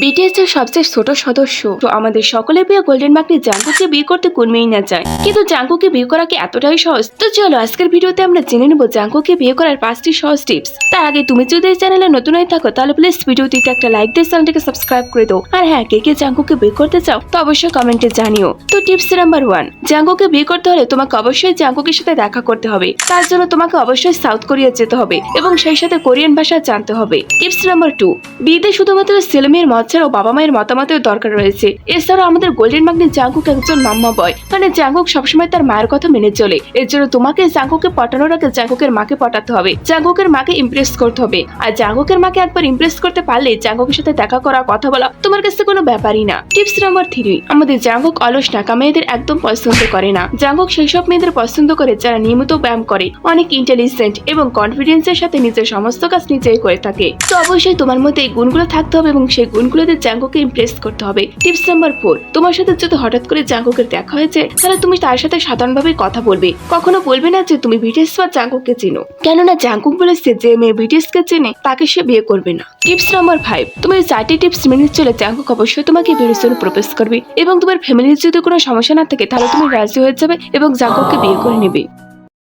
BTS এর সবচেয়ে ছোট সদস্য। তো আমাদের সকলের প্রিয় গোল্ডেন মার্কনি জাঙ্কুকে বিয়ে করতে কোন মেয়েই না চায়। কিন্তু জাঙ্কুকে বিয়ে করা কি এতটাই সহজ? তো চলো আজকের ভিডিওতে আমরা জেনে নেব জাঙ্কুকে বিয়ে করার পাঁচটি সহজ টিপস তার আগে তুমি যদি এই চ্যানেলে নতুন হয়ে থাকো, তাহলে প্লিজ ভিডিওটিতে একটা লাইক দিয়ে চ্যানেলটিকে সাবস্ক্রাইব করে দাও। আর হ্যাঁ কে কে জাঙ্কুকে বিয়ে করতে চাও, তো অবশ্যই কমেন্টে জানিও। তো টিপস নাম্বার ওয়ান জাঙ্কুকে বিয়ে করতে হলে তোমাকে অবশ্যই জাঙ্কুকের সাথে দেখা করতে হবে। তার জন্য তোমাকে অবশ্যই সাউথ কোরিয়া যেতে হবে এবং সেই সাথে কোরিয়ান ভাষা জানতে হবে। টিপস নাম্বার টু বিয়েতে শুধুমাত্র ছেলে মেয়ের মত ছাড়াও বাবা মায়ের মতামতের দরকার রয়েছে। এছাড়াও আমাদের গোল্ডেন মাগনি জাঙ্কুক একজন মাম্মা বয় মানে জাঙ্কুক সবসময় তার মায়ের কথা মেনে চলে। এর জন্য তোমাকে জাঙ্কুকে পটানোর আগে জাঙ্কুকের মাকে পটাতে হবে। জাঙ্কুকের মাকে ইমপ্রেস করতে হবে। আর জাঙ্কুকের মাকে একবার ইমপ্রেস করতে পারলে জাঙ্কুকের সাথে দেখা করা কথা বলা তোমার কাছে কোনো ব্যাপারই না। টিপস নাম্বার থ্রি আমাদের জাঙ্কুক অলস নাকা মেয়েদের একদম পছন্দ করে না। জাঙ্কুক সেই সব মেয়েদের পছন্দ করে যারা নিয়মিত ব্যায়াম করে, অনেক ইন্টেলিজেন্ট এবং কনফিডেন্সের সাথে নিজের সমস্ত কাজ নিজেই করে থাকে। তো অবশ্যই তোমার মধ্যে গুণগুলো থাকতে হবে এবং সেই গুণগুলোতে জাঙ্কুকে ইমপ্রেস করতে হবে। টিপস নাম্বার ফোর তোমার সাথে যদি হঠাৎ করে জাঙ্কুকের দেখা হয়েছে, তাহলে তুমি তার সাথে সাধারণভাবে কথা বলবে। কখনো বলবে না যে তুমি বিটিএস বা জাঙ্কুককে চেনো। কেননা জাঙ্কুক বলেছে যে মেয়ে বিটিএস কে চেনে, তাকে সে বিয়ে করবে না। টিপস নাম্বার ফাইভ তুমি এই চারটি টিপস মেনে চলে জাঙ্কুক অবশ্যই তোমাকে বিয়ের জন্য প্রপোজ করবে এবং তোমার ফ্যামিলির যদি কোনো সমস্যা না থাকে, তাহলে তুমি রাজি হয়ে যাবে এবং জাঙ্কুককে বিয়ে করে নেবে।